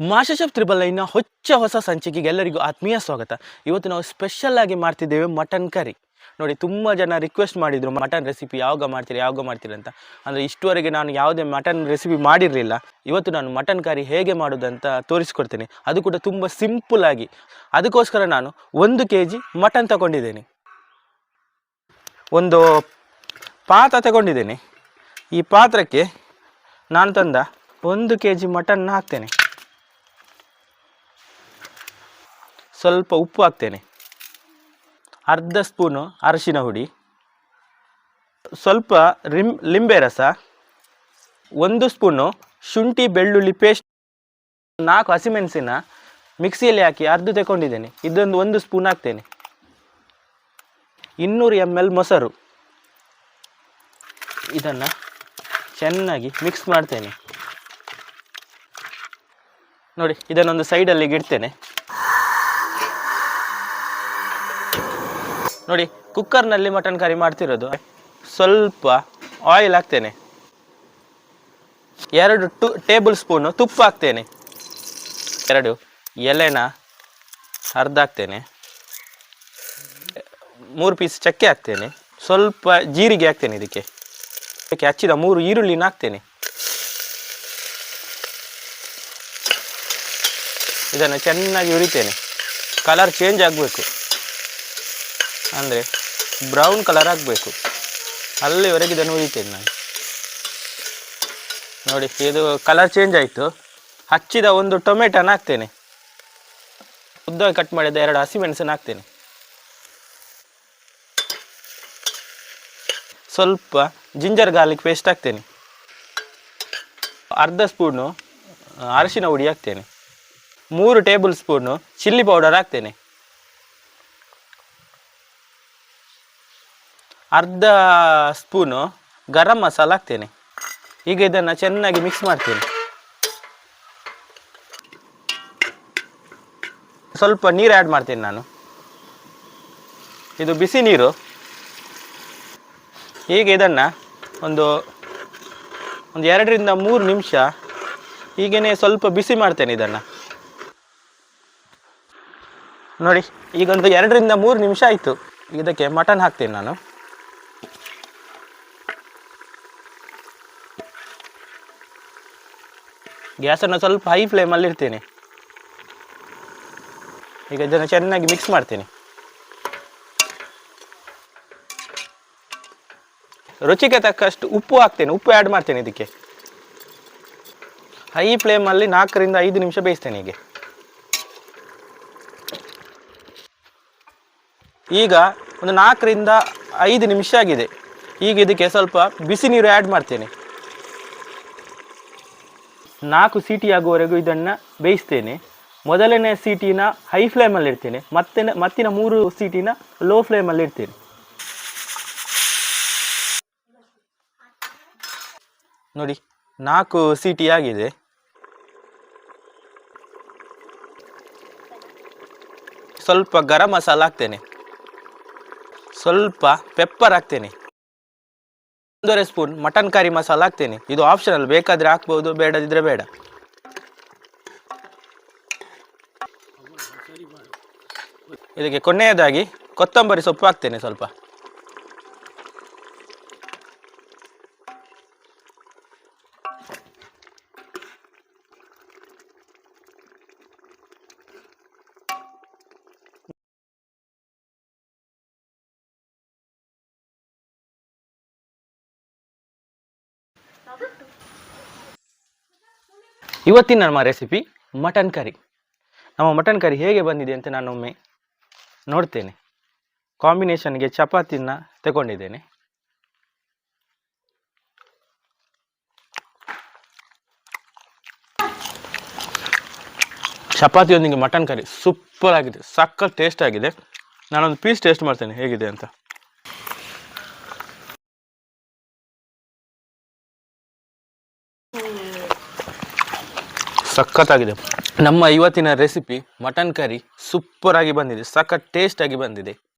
Master triple ಲೈನ್ನ ಹೊಚ್ಚ ಹೊಸ ಸಂಚಿಕೆಗೆ ಎಲ್ಲರಿಗೂ ಆತ್ಮೀಯ ಸ್ವಾಗತ. ಇವತ್ತು ನಾವು ಸ್ಪೆಷಲ್ ಆಗಿ ಮಾಡ್ತಿದ್ದೇವೆ ಮಟನ್ ಕರಿ ನೋಡಿ, ತುಂಬ ಜನ ರಿಕ್ವೆಸ್ಟ್ ಮಾಡಿದರು ಮಟನ್ ರೆಸಿಪಿ ಯಾವಾಗ ಮಾಡ್ತೀರಿ ಯಾವಾಗ ಮಾಡ್ತೀರಿ ಅಂತ. ಅಂದರೆ ಇಷ್ಟುವರೆಗೆ ನಾನು ಯಾವುದೇ ಮಟನ್ ರೆಸಿಪಿ ಮಾಡಿರಲಿಲ್ಲ. ಇವತ್ತು ನಾನು ಮಟನ್ ಕರಿ ಹೇಗೆ ಮಾಡೋದಂತ ತೋರಿಸ್ಕೊಡ್ತೇನೆ. ಅದು ಕೂಡ ತುಂಬ ಸಿಂಪಲ್ ಆಗಿ. ಅದಕ್ಕೋಸ್ಕರ ನಾನು ಒಂದು ಕೆ ಜಿ ಮಟನ್ ತಗೊಂಡಿದ್ದೇನೆ. ಒಂದು ಪಾತ್ರ ತಗೊಂಡಿದ್ದೇನೆ. ಈ ಪಾತ್ರಕ್ಕೆ ನಾನು ತಂದ ಒಂದು ಕೆ ಜಿ ಮಟನ್ ಹಾಕ್ತೇನೆ. ಸ್ವಲ್ಪ ಉಪ್ಪು ಹಾಕ್ತೇನೆ. ಅರ್ಧ ಸ್ಪೂನು ಅರಶಿನ ಹುಡಿ, ಸ್ವಲ್ಪ ರಿಮ್, ಲಿಂಬೆ ರಸ, ಒಂದು ಸ್ಪೂನು ಶುಂಠಿ ಬೆಳ್ಳುಳ್ಳಿ ಪೇಸ್ಟ್ ನಾಲ್ಕು ಹಸಿಮೆಣಸಿನ ಮಿಕ್ಸಿಯಲ್ಲಿ ಹಾಕಿ ಅರ್ಧ ತಗೊಂಡಿದ್ದೇನೆ ಇದೊಂದು ಒಂದು ಸ್ಪೂನ್ ಹಾಕ್ತೇನೆ. ಇನ್ನೂರು ಎಂ ಎಲ್ ಮೊಸರು. ಇದನ್ನು ಚೆನ್ನಾಗಿ ಮಿಕ್ಸ್ ಮಾಡ್ತೇನೆ. ನೋಡಿ, ಇದನ್ನೊಂದು ಸೈಡಲ್ಲಿ ಇಡ್ತೇನೆ. ನೋಡಿ ಕುಕ್ಕರ್ನಲ್ಲಿ ಮಟನ್ ಕರಿ ಮಾಡ್ತಿರೋದು. ಸ್ವಲ್ಪ ಆಯಿಲ್ ಹಾಕ್ತೇನೆ. ಎರಡು ಟು ಟೇಬಲ್ ಸ್ಪೂನು ತುಪ್ಪ ಹಾಕ್ತೇನೆ. ಎರಡು ಎಲೆನ ಅರ್ಧ ಹಾಕ್ತೇನೆ. ಮೂರು ಪೀಸ್ ಚಕ್ಕೆ ಹಾಕ್ತೇನೆ. ಸ್ವಲ್ಪ ಜೀರಿಗೆ ಹಾಕ್ತೇನೆ ಇದಕ್ಕೆ. ಇದಕ್ಕೆ ಹಚ್ಚಿದ ಮೂರು ಈರುಳ್ಳಿನ ಹಾಕ್ತೇನೆ. ಇದನ್ನು ಚೆನ್ನಾಗಿ ಉರಿತೇನೆ ಕಲರ್ ಚೇಂಜ್ ಆಗಬೇಕು. ಅಂದರೆ ಬ್ರೌನ್ ಕಲರ್ ಆಗಬೇಕು. ಅಲ್ಲಿವರೆಗೆ ಇದನ್ನು ಉರಿತೇನೆ ನಾನು. ನೋಡಿ, ಇದು ಕಲರ್ ಚೇಂಜ್ ಆಯಿತು. ಹಚ್ಚಿದ ಒಂದು ಟೊಮೆಟೊನ ಹಾಕ್ತೇನೆ. ಉದ್ದ ಕಟ್ ಮಾಡಿದ ಎರಡು ಹಸಿಮೆಣಸನ್ನು ಹಾಕ್ತೇನೆ. ಸ್ವಲ್ಪ ಜಿಂಜರ್ ಗಾರ್ಲಿಕ್ ಪೇಸ್ಟ್ ಹಾಕ್ತೇನೆ. ಅರ್ಧ ಸ್ಪೂನು ಅರಿಶಿನ ಹುಡಿ ಹಾಕ್ತೇನೆ. ಮೂರು ಟೇಬಲ್ ಸ್ಪೂನು ಚಿಲ್ಲಿ ಪೌಡರ್ ಹಾಕ್ತೇನೆ. ಅರ್ಧ ಸ್ಪೂನು ಗರಂ ಮಸಾಲ ಹಾಕ್ತೇನೆ. ಈಗ ಇದನ್ನು ಚೆನ್ನಾಗಿ ಮಿಕ್ಸ್ ಮಾಡ್ತೇನೆ. ಸ್ವಲ್ಪ ನೀರು ಆ್ಯಡ್ ಮಾಡ್ತೇನೆ ನಾನು. ಇದು ಬಿಸಿ ನೀರು. ಈಗ ಇದನ್ನು ಒಂದು ಒಂದು ಎರಡರಿಂದ ಮೂರು ನಿಮಿಷ ಹೀಗೇ ಸ್ವಲ್ಪ ಬಿಸಿ ಮಾಡ್ತೇನೆ ಇದನ್ನು. ನೋಡಿ, ಈಗ ಒಂದು ಎರಡರಿಂದ ಮೂರು ನಿಮಿಷ ಆಯಿತು. ಇದಕ್ಕೆ ಮಟನ್ ಹಾಕ್ತೇನೆ ನಾನು. ಗ್ಯಾಸನ್ನು ಸ್ವಲ್ಪ ಹೈ ಫ್ಲೇಮಲ್ಲಿ ಇರ್ತೇನೆ ಈಗ ಇದನ್ನು ಚೆನ್ನಾಗಿ ಮಿಕ್ಸ್ ಮಾಡ್ತೇನೆ. ರುಚಿಗೆ ತಕ್ಕಷ್ಟು ಉಪ್ಪು ಹಾಕ್ತೇನೆ, ಉಪ್ಪು ಆ್ಯಡ್ ಮಾಡ್ತೇನೆ ಇದಕ್ಕೆ. ಹೈ ಫ್ಲೇಮಲ್ಲಿ ನಾಲ್ಕರಿಂದ ಐದು ನಿಮಿಷ ಬೇಯಿಸ್ತೇನೆ ಹೀಗೆ. ಈಗ ಒಂದು ನಾಲ್ಕರಿಂದ ಐದು ನಿಮಿಷ ಆಗಿದೆ. ಈಗ ಇದಕ್ಕೆ ಸ್ವಲ್ಪ ಬಿಸಿ ನೀರು ಆ್ಯಡ್ ಮಾಡ್ತೇನೆ. ನಾಲ್ಕು ಸೀಟಿ ಆಗುವವರೆಗೂ ಇದನ್ನು ಬೇಯಿಸ್ತೇನೆ. ಮೊದಲನೇ ಸೀಟಿನ ಹೈ ಫ್ಲೇಮಲ್ಲಿ ಇಡ್ತೇನೆ. ಮತ್ತೆ ಮತ್ತಿನ ಮೂರು ಸೀಟಿನ ಲೋ ಫ್ಲೇಮಲ್ಲಿ ಇಡ್ತೇನೆ. ನೋಡಿ, ನಾಲ್ಕು ಸೀಟಿ ಆಗಿದೆ. ಸ್ವಲ್ಪ ಗರಂ ಮಸಾಲ ಹಾಕ್ತೇನೆ. ಸ್ವಲ್ಪ ಪೆಪ್ಪರ್ ಹಾಕ್ತೇನೆ. ಒಂದೂವರೆ ಸ್ಪೂನ್ ಮಟನ್ ಕರಿ ಮಸಾಲ ಹಾಕ್ತೇನೆ. ಇದು ಆಪ್ಷನಲ್ ಬೇಕಾದರೆ ಹಾಕ್ಬೋದು, ಬೇಡದಿದ್ರೆ ಬೇಡ. ಇದಕ್ಕೆ ಕೊನೆಯದಾಗಿ ಕೊತ್ತಂಬರಿ ಸೊಪ್ಪು ಹಾಕ್ತೇನೆ ಸ್ವಲ್ಪ. ಇವತ್ತಿನ ನಮ್ಮ ರೆಸಿಪಿ ಮಟನ್ ಕರಿ ನಮ್ಮ ಮಟನ್ ಕರಿ ಹೇಗೆ ಬಂದಿದೆ ಅಂತ ನಾನು ಒಮ್ಮೆ ನೋಡ್ತೇನೆ. ಕಾಂಬಿನೇಷನ್ಗೆ ಚಪಾತಿನ ತಗೊಂಡಿದ್ದೇನೆ. ಚಪಾತಿಯೊಂದಿಗೆ ಮಟನ್ ಕರಿ ಸೂಪರ್ ಆಗಿದೆ ಸಕ್ಕ ಟೇಸ್ಟ್ ಆಗಿದೆ. ನಾನೊಂದು ಪೀಸ್ ಟೇಸ್ಟ್ ಮಾಡ್ತೇನೆ, ಹೇಗಿದೆ ಅಂತ. ಸಖತ್ತಾಗಿದೆ. ನಮ್ಮ ಇವತ್ತಿನ ರೆಸಿಪಿ ಮಟನ್ ಕರಿ ಸೂಪರ್ ಆಗಿ ಬಂದಿದೆ ಸಖತ್ ಟೇಸ್ಟ್ ಆಗಿ ಬಂದಿದೆ.